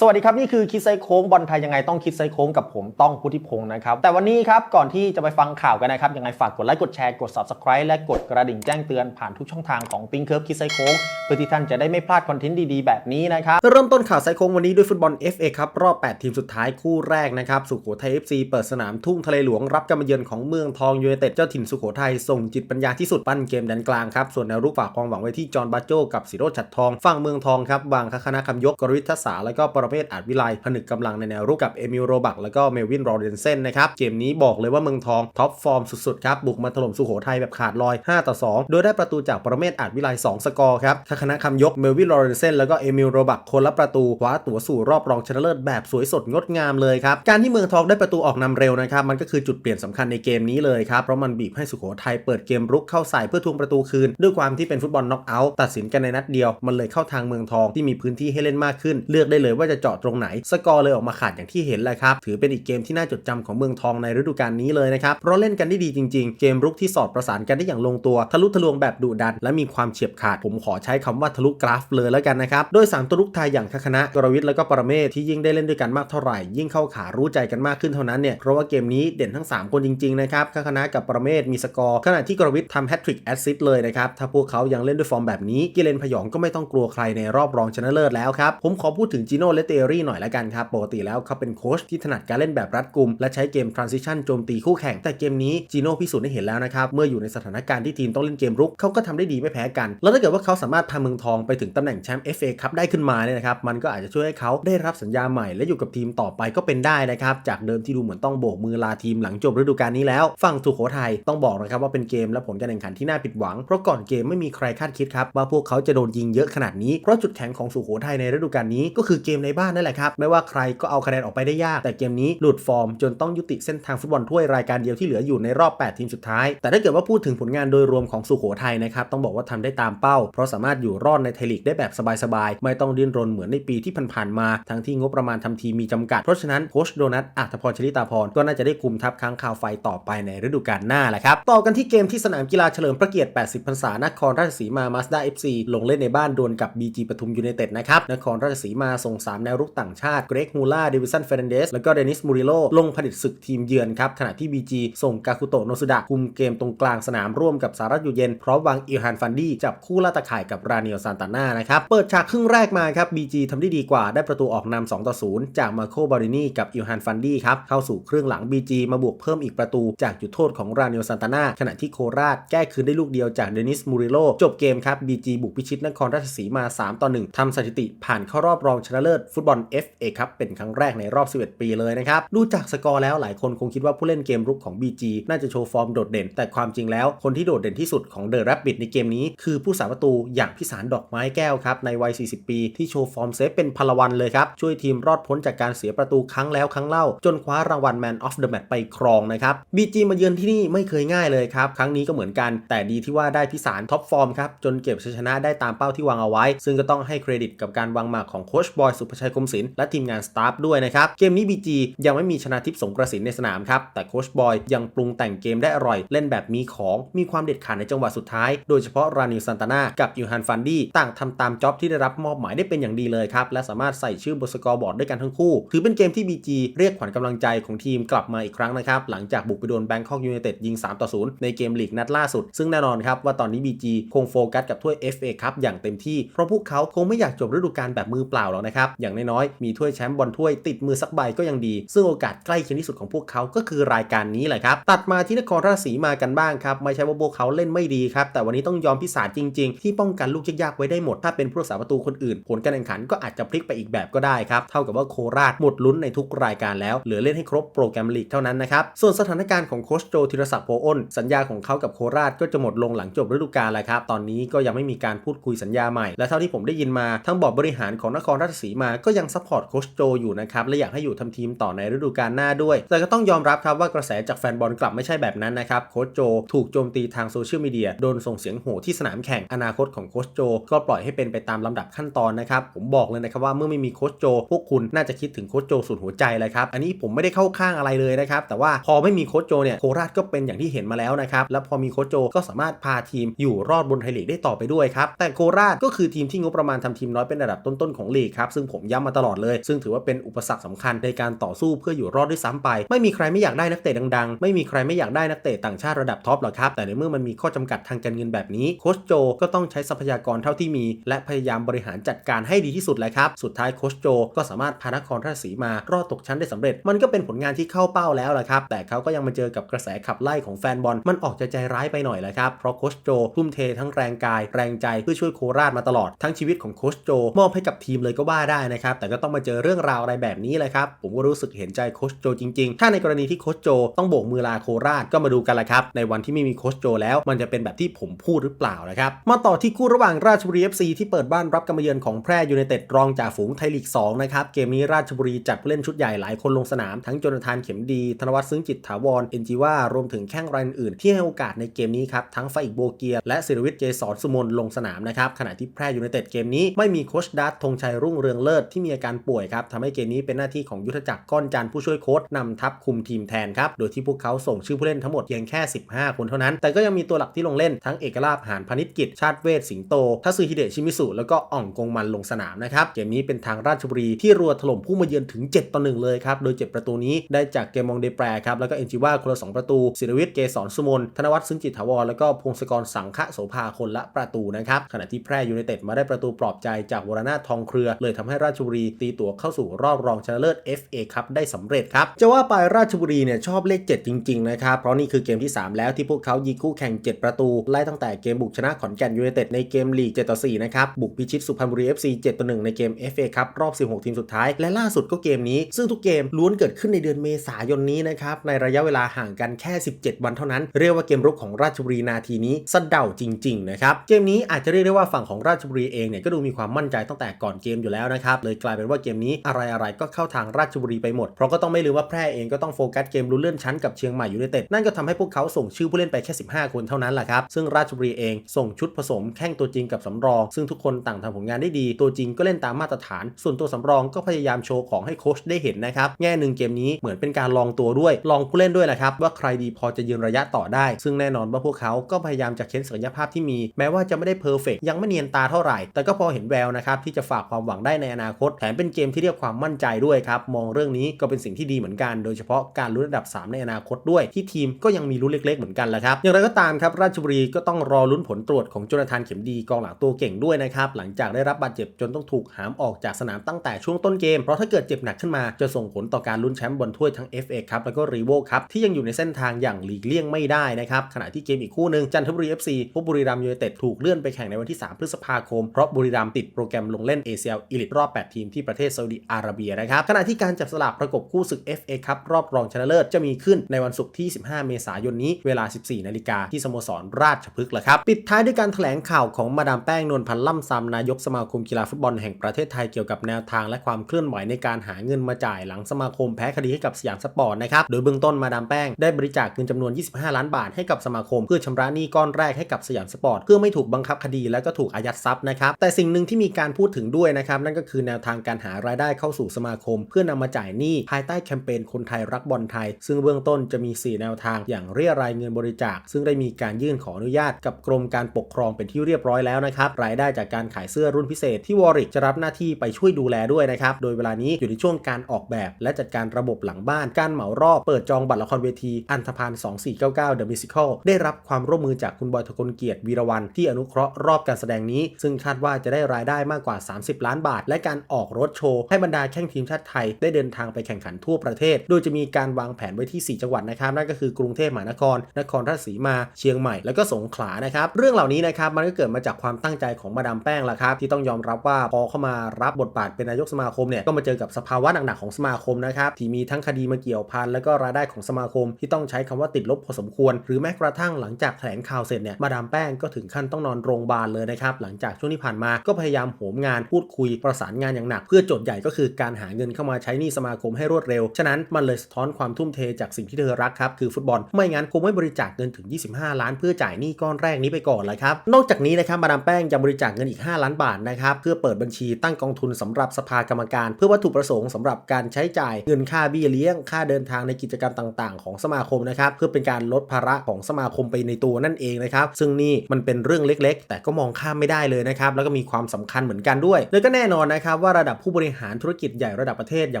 สวัสดีครับ นี่คือคิดไซโค้งบอลไทยยังไงต้องคิดไซโค้งกับผมต้องพุทธิพงศ์นะครับ แต่วันนี้ครับ ก่อนที่จะไปฟังข่าวกันนะครับ ยังไงฝากกดไลค์กดแชร์กด subscribe และกดกระดิ่งแจ้งเตือนผ่านทุกช่องทางของปิงเคิร์ฟคิดไซโค้งเพื่อที่ท่านจะได้ไม่พลาดคอนเทนต์ดีๆ แบบนี้นะครับเริ่มต้นข่าวไซโค้งวันนี้ด้วยฟุตบอล FA ครับรอบ 8 ทีมสุดท้ายคู่แรกนะครับสุโขทัย FC เปิดสนามทุ่งทะเลหลวงรับการมาเยือนของเมืองทองยูไนเต็ดเจ้าถิ่นสุโขทัยส่งจิตปัญญาที่สุดปั้นเกมแดนกลางครับส่วนแนวรุกฝากความหวังไว้ที่จอห์นบาโจกับสิโรจน์ฉัดทองฝั่งเมืองทองครับวางคณะคำยกกริทัศสาแล้วก็ปรประเภทอาจวิไลผนึกกำลังในแนวรุกกับเอมิลโรบักแล้วก็เมลวินโรเดนเซนนะครับเกมนี้บอกเลยว่าเมืองทองท็อปฟอร์มสุดๆครับบุกมาถล่มสุโขทัยแบบขาดลอย 5 ต่อ 2 โดยได้ประตูจากประเภทอาจวิไล2 สกอร์ครับคณะคำยกเมลวินโรเดนเซนแล้วก็เอมิลโรบักคนละประตูคว้าตั๋วสู่รอบรองชนะเลิศแบบสวยสดงดงามเลยครับการที่เมืองทองได้ประตูออกนำเร็วนะครับมันก็คือจุดเปลี่ยนสำคัญในเกมนี้เลยครับเพราะมันบีบให้สุโขทัยเปิดเกมรุกเข้าใส่เพื่อทวงประตูคืน ด้วยความที่เป็นฟุตบอลน็อกเอาท์ตัดสินกันในนัดเดียว มันเลยเข้าทางเมืองทองที่มีพื้นที่ให้เล่นมากขึ้น เลือกได้เลยว่าจะเจาะตรงไหน สกอร์เลยออกมาขาดอย่างที่เห็นแหละครับ ถือเป็นอีกเกมที่น่าจดจำของเมืองทองในฤดูกาลนี้เลยนะครับ เพราะเล่นกันได้ดีจริง ๆ เกมรุกที่สอดประสานกันได้อย่างลงตัว ทะลุทะลวงแบบดุดัน และมีความเฉียบขาด ผมขอใช้คำว่าทะลุกราฟเลยแล้วกันนะครับ โดยสามตัวลุกไทยอย่างคณะกรวิทย์แล้วก็ปรเมศที่ยิ่งได้เล่นด้วยกันมากเท่าไหร่ ยิ่งเข้าขารู้ใจกันมากขึ้นเท่านั้นเนี่ย เพราะว่าเกมนี้เด่นทั้ง 3 คนจริงๆนะครับคณะกับปรเมศมีสกอร์ขณะที่กรวิทย์ทำแฮตทริกแอสซิสต์เลยนะครับ ถ้าพวกเขายังเล่นด้วยฟอร์มแบบนี้กิเลนพยองก็ไม่ต้องกลัวใครในรอบรองชนะเลิศแล้วครับผมขอพูดถึงจิโน่เลเตอรี่หน่อยละกันครับ ปกติแล้วเขาเป็นโค้ชที่ถนัดการเล่นแบบรัดกุม และใช้เกม transition โจมตีคู่แข่ง แต่เกมนี้จิโน่พิสูจน์ให้เห็นแล้วนะครับ เมื่ออยู่ในสถานการณ์ที่ทีมต้องเล่นเกมรุกเขาก็ทำได้ดีไม่แพ้กัน แล้วถ้าเกิดว่าเขาสามารถพาเมืองทองไปถึงตำแหน่งแชมป์ FA คัพได้ขึ้นมาเนี่ยนะครับมันก็อาจจะช่วยให้เขาได้รับสัญญาใหม่และอยู่กับทีมต่อไปก็เป็นได้นะครับจากเดิมที่ดูเหมือนต้องโบกมือลาทีมหลังจบฤดูกาลนี้แล้วฝั่งสุโขทัยต้องบอกนะครับว่าเป็นเกมและผลการแข่งขันที่น่าผิดหวัง เพราะก่อนเกมไม่มีใครคาดคิดครับว่าพวกเขาจะโดนยิงเยอะขนาดนี้เพราะจุดแข็งของสุโขทัยในฤดูกาลนี้ก็คือเกมในบ้านนั่นแหละครับ ไม่ว่าใครก็เอาคะแนนออกไปได้ยาก แต่เกมนี้หลุดฟอร์ม จนต้องยุติเส้นทางฟุตบอลถ้วยรายการเดียวที่เหลืออยู่ในรอบ 8 ทีมสุดท้าย แต่ถ้าเกิดว่าพูดถึงผลงานโดยรวมของสุโขทัยนะครับต้องบอกว่าทำได้ตามเป้า เพราะสามารถอยู่รอดในไทยลีกได้แบบสบายๆไม่ต้องดิ้นรนเหมือนในปีที่ผ่านๆมาทั้งที่งบประมาณทำทีมมีจำกัดเพราะฉะนั้นโค้ชโดนัทอัธพรชลิตาพรก็น่าจะได้คุมทัพค้างคาวไฟต่อไปในฤดูกาลหน้าแหละครับต่อกันที่เกมที่สนามกีฬาเฉลิมพระเกียรติ 80 พรรษานครราชสีมามาสด้า FC ลงเล่นในบ้านดวลกับ BG ปทุมยูไนเต็ดนะครับนครราชสีมาส่ง3แนวรุกต่างชาติเกรกฮูล่าเดวิสันเฟรนเดสแล้วก็เดนิสมูริโลลงผลิตศึกทีมเยือนครับขณะที่ BG ส่งกาคุโตะโนสุดะคุมเกมตรงกลางสนามร่วมกับสารัตยูเย็นพร้อมวางอิลฮันฟันดี้จับคู่ล่าตะข่ายกับราเนียลซานตาน่านะครับเปิดฉากครึ่งแรกมาครับ BG ทำได้ดีกว่าได้ประตูออกนำ2ต่อ0จากมาโคบารินีกับอิลฮันฟันดี้ครับเข้าสู่ครึ่งหลัง BG มาบวกเพิ่มอีกประตูจากจุดโทษของราเนียลซานตาน่าขณะที่โคราชแก้คืนได้ลูกเดียวจากเดนิสมูริโลจบเกมครับ BG บุกพิชิตนครราชสีมา 3 ต่อ 1ทำสถิติผ่านเข้ารอบรองชนะเลิศฟุตบอล FA ครับเป็นครั้งแรกในรอบ 11 ปีเลยนะครับ ดูจากสกอร์แล้วหลายคนคงคิดว่าผู้เล่นเกมรุกของ BG น่าจะโชว์ฟอร์มโดดเด่น แต่ความจริงแล้วคนที่โดดเด่นที่สุดของเดอะแรปปิดในเกมนี้ คือผู้สาประตูอย่างพิสารดอกไม้แก้วครับในวัย 40 ปีที่โชว์ฟอร์มเซฟเป็นพลวันเลยครับ ช่วยทีมรอดพ้นจากการเสียประตูครั้งแล้วครั้งเล่า จนคว้ารางวัล Man of the Match ไปครองนะครับ BG มาเยือนที่นี่ไม่เคยง่ายเลยครับครั้งนี้ก็เหมือนกัน แต่ดีที่ว่าได้พิสารท็อปฟอร์มครับจนเก็บชัยชนะได้ตามเป้าที่วางเอาไว้ ซึ่งก็ต้องให้เครดิตกับการวางหมากของโค้ชบอยสุภชัยคมศิลป์และทีมงานสตาฟด้วยนะครับ เกมนี้ BG ยังไม่มีชนะทิพย์สงกระสินในสนามครับ แต่โคชบอยยังปรุงแต่งเกมได้อร่อย เล่นแบบมีของมีความเด็ดขาดในจังหวะสุดท้าย โดยเฉพาะรานิลซันตานากับยูฮันฟันดี้ต่างทำตามจ็อบที่ได้รับมอบหมายได้เป็นอย่างดีเลยครับและสามารถใส่ชื่อบนสกอร์บอร์ดด้วยกันทั้งคู่ ถือเป็นเกมที่ BG เรียกขวัญกำลังใจของทีมกลับมาอีกครั้งนะครับหลังจากบุกไปโดนแบงคอกยูไนเต็ดยิง3ต่อ0ในเกมลีกนัดล่าสุด ซึ่งแน่นอนครับว่าตอนนี้ BG คงโฟกัสกับถ้วย FA ครับอย่างเต็มที่เพราะพวกเขาคงไม่อยากจบฤดูกาลแบบมือเปล่าหรอกนะครับอย่างน้อยๆ มีถ้วยแชมป์บอลถ้วยติดมือสักใบก็ยังดี ซึ่งโอกาสใกล้เคียงที่สุดของพวกเขาก็คือรายการนี้แหละครับ ตัดมาที่นครราชสีมากันบ้างครับ ไม่ใช่ว่าพวกเขาเล่นไม่ดีครับ แต่วันนี้ต้องยอมพิสารจริง ๆ ที่ป้องกันลูกยากๆไว้ได้หมด ถ้าเป็นผู้รักษาประตูคนอื่น ผลการแข่งขันก็อาจจะพลิกไปอีกแบบก็ได้ครับ เท่ากับว่าโคราชหมดลุ้นในทุกรายการแล้วเหลือเล่นให้ครบโปรแกรมลีกเท่านั้นนะครับ ส่วนสถานการณ์ของโคชโจธีรศักดิ์โพอ้นสัญญาของเขากับโคราชก็จะหมดลงหลังจบฤดูกาลแล้วครับ ตอนนี้ก็ยังไม่มีการพูดคุยสัญญาใหม่ และเท่าที่ผมได้ยินมาทั้งบอร์ดบริหารของนครราชสีมาก็ยังซัพพอร์ตโคชโจอยู่นะครับ และอยากให้อยู่ทำทีมต่อในฤดูกาลหน้าด้วย แต่ก็ต้องยอมรับครับว่ากระแสจากแฟนบอลกลับไม่ใช่แบบนั้นนะครับ โคชโจถูกโจมตีทางโซเชียลมีเดีย โดนส่งเสียงโห่ที่สนามแข่ง อนาคตของโคชโจ ก็ปล่อยให้เป็นไปตามลำดับขั้นตอนนะครับ ผมบอกเลยนะครับว่าเมื่อไม่มีโคชโจ พวกคุณน่าจะคิดถึงโคชโจสุดหัวใจเลยครับ อันนี้ผมไม่ได้เข้าข้างอะไรเลยนะครับ แต่ว่าพอไม่มีโคชโจเนี่ย โคราชก็เป็นอย่างที่เห็นมาแล้วนะครับ แล้วพอมีโคชโจก็สามารถพาทีมอยู่รอดบนไทยลีกได้ต่อไปด้วยครับ แต่โคราชก็คือทีมที่งบประมาณทำทีมน้อยเป็นระดับต้นๆของลีกครับ ซึ่งผมย้ำมาตลอดเลย ซึ่งถือว่าเป็นอุปสรรคสำคัญในการต่อสู้เพื่ออยู่รอดด้วยซ้ำไป ไม่มีใครไม่อยากได้นักเตะดังๆ ไม่มีใครไม่อยากได้นักเตะต่างชาติระดับท็อปหรอกครับแต่ในเมื่อมันมีข้อจำกัดทางการเงินแบบนี้โค้ชโจก็ต้องใช้ทรัพยากรเท่าที่มี และพยายามบริหารจัดการให้ดีที่สุดแหละครับสุดท้ายโค้ชโจก็สามารถพานครราชสีมารอดตกชั้นได้สำเร็จ มันก็เป็นผลงานที่เข้าเป้าแล้วแหละครับแต่เขาก็ยังมาเจอกับกระแสขับไล่ของแฟนบอลมันออกจะใจร้ายไปหน่อยแหละครับเพราะโค้ชโจทุ่มเททั้งแรงกายแรงใจเพื่อช่วยโคราชมาตลอดทั้งชีวิตของโค้ชโจมอบให้กับทีมเลยก็ว่าได้นะครับ แต่ก็ต้องมาเจอเรื่องราวอะไรแบบนี้เลยครับ ผมก็รู้สึกเห็นใจโคชโจจริงๆ ถ้าในกรณีที่โคชโจต้องโบกมือลาโคราชก็มาดูกันละครับ ในวันที่ไม่มีโคชโจแล้ว มันจะเป็นแบบที่ผมพูดหรือเปล่านะครับ มาต่อที่คู่ระหว่างราชบุรี FC ที่เปิดบ้านรับการมาเยือนของแพร่ยูไนเต็ดรองจ่าฝูงไทยลีก2นะครับ เกมนี้ราชบุรีจัดผู้เล่นชุดใหญ่หลายคนลงสนาม ทั้งโจนาธานเข็มดี ธนวัฒน์ซึ้งจิตถาวร เอ็นจีว่ารวมถึงแข้งรายอื่นที่ให้โอกาสในเกมนี้ครับ ทั้งไฟอิกโบเกีย และศิรวิทย์เจสรสุมนลงสนามนะครับ ขณะที่แพร่ยูไนเต็ดเกมนี้ไม่มีโคชดัตธงชัยรุ่งเรืองเลิศที่มีอาการป่วยครับทำให้เกมนี้เป็นหน้าที่ของยุทธจักรก้อนจันทร์ผู้ช่วยโค้ชนำทัพคุมทีมแทนครับ โดยที่พวกเขาส่งชื่อผู้เล่นทั้งหมดเพียงแค่ 15 คนเท่านั้น แต่ก็ยังมีตัวหลักที่ลงเล่นทั้งเอกลาภหานพนิชกิจ ชาติเวทสิงโตทัศฮิเดชิมิสุ แล้วก็อ่องกงมันลงสนามนะครับ เกมนี้เป็นทางราชบุรีที่รัวถล่มผู้มาเยือนถึง 7 ต่อ 1 เลยครับ โดย 7 ประตูนี้ได้จากเกมมองเดแปรครับแล้วก็เอ็นจิว่าคนละ 2 ประตูศิรวิทย์เกษรสุมนธนวัฒน์ซึ้งจิตถาวรแล้วก็พงศกรสังฆโสภาคนละประตูนะครับขณะที่แพร่ยูไนเต็ดมาได้ประตูปลอบใจจากวรนาทองเครือ เลยทำให้ราชชบุรีตีตัวเข้าสู่รอบรองชนะเลิศ FA ครับได้สำเร็จครับจะว่าไปราชบุรีเนี่ยชอบเลข 7 จริง ๆ นะครับ เพราะนี่คือเกมที่ 3 แล้วที่พวกเขายิงคู่แข่ง 7 ประตู ไล่ตั้งแต่เกมบุกชนะขอนแก่นยูไนเต็ดในเกมลีก7ต่อ4นะครับบุกพิชิตสุพรรณบุรี FC 7ต่อ1ในเกม FA ครับรอบ 16 ทีมสุดท้าย และล่าสุดก็เกมนี้ ซึ่งทุกเกมล้วนเกิดขึ้นในเดือนเมษายนนี้นะครับในระยะเวลาห่างกันแค่ 17 วันเท่านั้น เรียกว่าเกมรุกของราชบุรีนาทีนี้สะเดาจริง ๆ นะครับเกมนี้อาจจะเรียกได้ว่าฝั่งของราชบุรีเองเนี่ยก็ดูมีความมั่นใจตั้งแต่ก่อนเกมอยู่แล้วนะครับเลยกลายเป็นว่าเกมนี้อะไรๆก็เข้าทางราชบุรีไปหมด เพราะก็ต้องไม่ลืมว่าแพร่เองก็ต้องโฟกัสเกมลุ้นเลื่อนชั้นกับเชียงใหม่ยูไนเต็ดนั่นก็ทำให้พวกเขาส่งชื่อผู้เล่นไปแค่ 15 คนเท่านั้นแหละครับซึ่งราชบุรีเองส่งชุดผสมแข้งตัวจริงกับสำรอง ซึ่งทุกคนต่างทำผลงานได้ดีตัวจริงก็เล่นตามมาตรฐาน ส่วนตัวสำรองก็พยายามโชว์ของให้โค้ชได้เห็นนะครับแง่หนึ่งเกมนี้เหมือนเป็นการลองตัวด้วย ลองผู้เล่นด้วยแหละครับว่าใครดีพอจะยืนระยะต่อได้ ซึ่งแน่นอนว่าพวกเขาก็พยายามจะเค้นศักยภาพที่มี แม้ว่าจะไม่ได้เพอร์เฟกยังไม่เนียนตาเท่าไหร่ แต่ก็พอเห็นแววนะครับที่จะฝากความหวังได้ในอนาคตแถมเป็นเกมที่เรียกความมั่นใจด้วยครับ มองเรื่องนี้ก็เป็นสิ่งที่ดีเหมือนกัน โดยเฉพาะการลุ้นระดับ 3 ในอนาคตด้วย ที่ทีมก็ยังมีลุ้นเล็ก ๆ เหมือนกันแหละครับ อย่างไรก็ตามครับ ราชบุรีก็ต้องรอลุ้นผลตรวจของโจนาธานเข็มดีกองหลังตัวเก่งด้วยนะครับ หลังจากได้รับบาดเจ็บจนต้องถูกหามออกจากสนามตั้งแต่ช่วงต้นเกม เพราะถ้าเกิดเจ็บหนักขึ้นมาจะส่งผลต่อการลุ้นแชมป์บอลถ้วยทั้ง FA ครับแล้วก็รีโวครับที่ยังอยู่ในเส้นทางอย่างหลีกเลี่ยงไม่ได้นะครับขณะที่เกมอีกคู่หนึ่งจันทบุรี FC พบบุรีรัมยูไนเต็ดถูกเลื่อนไปแข่งในวันที่ 3 พฤษภาคมเพราะบุรีรัมติดโปรแกรมลงเล่น ACL อีลิตรอบ8 ทีมที่ประเทศซาอุดิอาระเบียนะครับขณะที่การจับสลากประกบคู่ศึก FA ครับรอบรองชนะเลิศจะมีขึ้นในวันศุกร์ที่ 15 เมษายนนี้เวลา 14 นาฬิกาที่สโมสรราชพฤกษ์ละครับปิดท้ายด้วยการแถลงข่าวของมาดามแป้งนวลพันธ์ล่ำซำนายกสมาคมกีฬาฟุตบอลแห่งประเทศไทยเกี่ยวกับแนวทางและความเคลื่อนไหวในการหาเงินมาจ่ายหลังสมาคมแพ้คดีให้กับสยามสปอร์ตนะครับโดยเบื้องต้นมาดามแป้งได้บริจาคเงินจำนวน 25 ล้านบาทให้กับสมาคม เพื่อชำระหนี้ก้อนแรกให้กับสยามสปอร์ตเพื่อไม่ถูกบังคับคดีและก็ถูกอายัดทรัพย์นะครับแต่สิ่งหนึ่งที่มีการพูดถึงด้วยนะครับนั่นก็คือแนวทางการหารายได้เข้าสู่สมาคม เพื่อนำมาจ่ายหนี้ภายใต้แคมเปญคนไทยรักบอลไทย ซึ่งเบื้องต้นจะมี 4 แนวทางอย่างเรียรายเงินบริจาค ซึ่งได้มีการยื่นขออนุญาตกับกรมการปกครองเป็นที่เรียบร้อยแล้วนะครับรายได้จากการขายเสื้อรุ่นพิเศษที่วอริกจะรับหน้าที่ไปช่วยดูแลด้วยนะครับโดยเวลานี้อยู่ในช่วงการออกแบบ และจัดการระบบหลังบ้านการเหมารอบเปิดจองบัตรละครเวที อันธพาล2499 The Musical ได้รับความร่วมมือจากคุณบอยทกลเกียรติวีรวันที่อนุเคราะห์รอบการแสดงนี้ ซึ่งคาดว่าจะได้รายได้มากกว่า 30 ล้านบาท และการออกรถโชว์ ให้บรรดาแข่งทีมชาติไทย ได้เดินทางไปแข่งขันทั่วประเทศ โดยจะมีการวางแผนไว้ที่ 4 จังหวัดนะครับนั่นก็คือกรุงเทพมหานคร นครราชสีมา เชียงใหม่ แล้วก็สงขลานะครับเรื่องเหล่านี้นะครับมันก็เกิดมาจากความตั้งใจของมาดามแป้งละครับที่ต้องยอมรับว่าพอเข้ามารับบทบาทเป็นนายกสมาคมเนี่ยก็มาเจอกับสภาวะหนักๆของสมาคมนะครับที่มีทั้งคดีมาเกี่ยวพันแล้วก็รายได้ของสมาคม ที่ต้องใช้คำว่าติดลบพอสมควร หรือแม้กระทั่งหลังจากแถลงข่าวเสร็จเนี่ยมาดามแป้งก็ถึงขั้นต้องนอนโรงพยาบาลเลยนะครับหลังจากช่วงที่ผ่านมาก็พยายามโหมงานพูดคุยประสานงานอย่างหนักเพื่อโจทย์ใหญ่ก็คือการหาเงินเข้ามาใช้หนี้สมาคมให้รวดเร็ว ฉะนั้นมันเลยสะท้อนความทุ่มเทจากสิ่งที่เธอรักครับคือฟุตบอล ไม่งั้นคงไม่บริจาคเงินถึง 25 ล้าน เพื่อจ่ายหนี้ก้อนแรกนี้ไปก่อนเลยครับ นอกจากนี้นะครับมาดามแป้งยังบริจาคเงินอีก 5 ล้านบาทนะครับเพื่อเปิดบัญชีตั้งกองทุนสำหรับสภากรรมการ เพื่อวัตถุประสงค์สำหรับการใช้จ่ายเงินค่าเบี้ยเลี้ยง ค่าเดินทางในกิจกรรมต่าง ๆ ของสมาคมนะครับเพื่อเป็นการลดภาระของสมาคมไปในตัวนั่นเองนะครับซึ่งนี่มันเป็นเรื่องเล็ก ๆ แต่ก็มองข้ามไม่ได้เลยนะครับแล้วก็มีความสำคัญเหมือนกันด้วย แล้วก็แน่นอนนะครับนะครับว่าระดับผู้บริหารธุรกิจใหญ่ระดับประเทศอย่า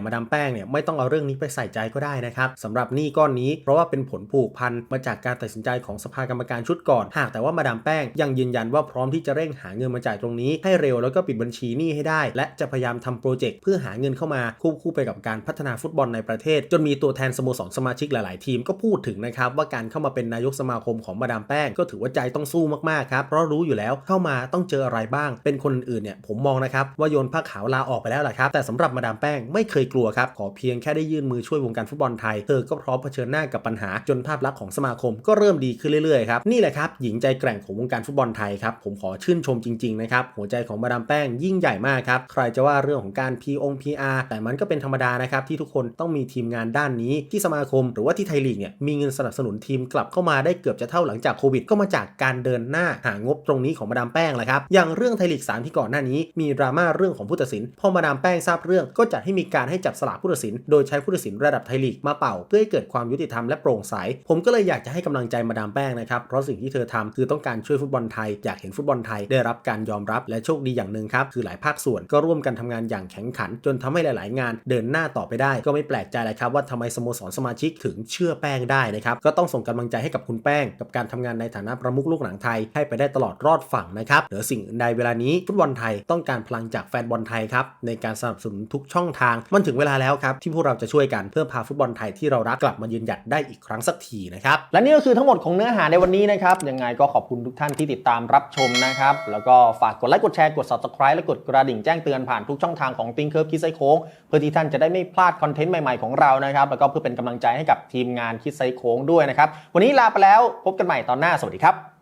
งมาดามแป้งเนี่ยไม่ต้องเอาเรื่องนี้ไปใส่ใจก็ได้นะครับสำหรับหนี้ก้อนนี้เพราะว่าเป็นผลผูกพันมาจากการตัดสินใจของสภากรรมการชุดก่อน หากแต่ว่ามาดามแป้งยังยืนยันว่าพร้อมที่จะเร่งหาเงินมาจ่ายตรงนี้ให้เร็วแล้วก็ปิดบัญชีหนี้ให้ได้ และจะพยายามทำโปรเจกต์เพื่อหาเงินเข้ามาควบคู่ไปกับการพัฒนาฟุตบอลในประเทศ จนมีตัวแทนสโมสรสมาชิกหลาย ๆ ทีมก็พูดถึงนะครับว่าการเข้ามาเป็นนายกสมาคมของมาดามแป้งก็ถือว่าใจต้องสู้มาก ๆ ครับเพราะรู้อยู่แล้วเข้ามาต้องเจออะไรบ้าง เป็นคนอื่นเนี่ยผมมองนะครับว่าโยนผ้าขาวลาออกไปแล้วแหละครับ แต่สำหรับมาดามแป้งไม่เคยกลัวครับขอเพียงแค่ได้ยื่นมือช่วยวงการฟุตบอลไทยเธอก็พร้อมเผชิญหน้ากับปัญหาจนภาพลักษณ์ของสมาคมก็เริ่มดีขึ้นเรื่อยๆครับนี่แหละครับหญิงใจแกร่งของวงการฟุตบอลไทยครับผมขอชื่นชมจริงๆนะครับหัวใจของมาดามแป้งยิ่งใหญ่มากครับใครจะว่าเรื่องของการ P อง PR แต่มันก็เป็นธรรมดานะครับที่ทุกคนต้องมีทีมงานด้านนี้ที่สมาคม หรือว่าที่ไทยลีกเนี่ยมีเงินสนับสนุนทีมกลับเข้ามาได้เกือบจะเท่าหลังจากโควิด ก็มาจากการเดินหน้าหางบตรงนี้ของมาดามแป้งแหละครับอย่างเรื่องไทยลีก3ที่ก่อนหน้านี้มีดราม่าเรื่องของผู้ตัดสินพอมาดามแป้งทราบเรื่องก็จัดให้มีการให้จับสลากผู้ตัดสิน โดยใช้ผู้ตัดสินระดับไทยลีกมาเป่า เพื่อให้เกิดความยุติธรรมและโปร่งใส ผมก็เลยอยากจะให้กำลังใจมาดามแป้งนะครับ เพราะสิ่งที่เธอทำคือต้องการช่วยฟุตบอลไทย อยากเห็นฟุตบอลไทยได้รับการยอมรับและโชคดีอย่างหนึ่งครับ คือหลายภาคส่วนก็ร่วมกันทำงานอย่างแข็งขัน จนทำให้หลาย ๆ งานเดินหน้าต่อไปได้ ก็ไม่แปลกใจเลยครับว่าทำไมสโมสรสมาชิกถึงเชื่อแป้งได้นะครับก็ต้องส่งกำลังใจให้กับคุณแป้ง กับการทำงานในฐานะประมุขลูกหนังไทยให้ไปได้ตลอดรอดฝั่งนะครับเหนือสิ่งอื่นใดเวลานี้ฟุตบอลไทยต้องการพลังจากแฟนบอลไทยครับในการสนับสนุนทุกช่องทาง มันถึงเวลาแล้วครับที่พวกเราจะช่วยกันเพื่อพาฟุตบอลไทยที่เรารักกลับมายืนหยัดได้อีกครั้งสักทีนะครับและนี่ก็คือทั้งหมดของเนื้อหาในวันนี้นะครับยังไงก็ขอบคุณทุกท่านที่ติดตามรับชมนะครับแล้วก็ฝากกดไลค์กดแชร์กด subscribe และกดกระดิ่งแจ้งเตือนผ่านทุกช่องทางของ Think Curve คิดไซโค้งเพื่อที่ท่านจะได้ไม่พลาดคอนเทนต์ใหม่ๆของเรานะครับแล้วก็เพื่อเป็นกำลังใจให้กับทีมงานคิดไซโค้งด้วยนะครับวันนี้ลาไปแล้วพบกันใหม่ตอนหน้าสวัสดีครับ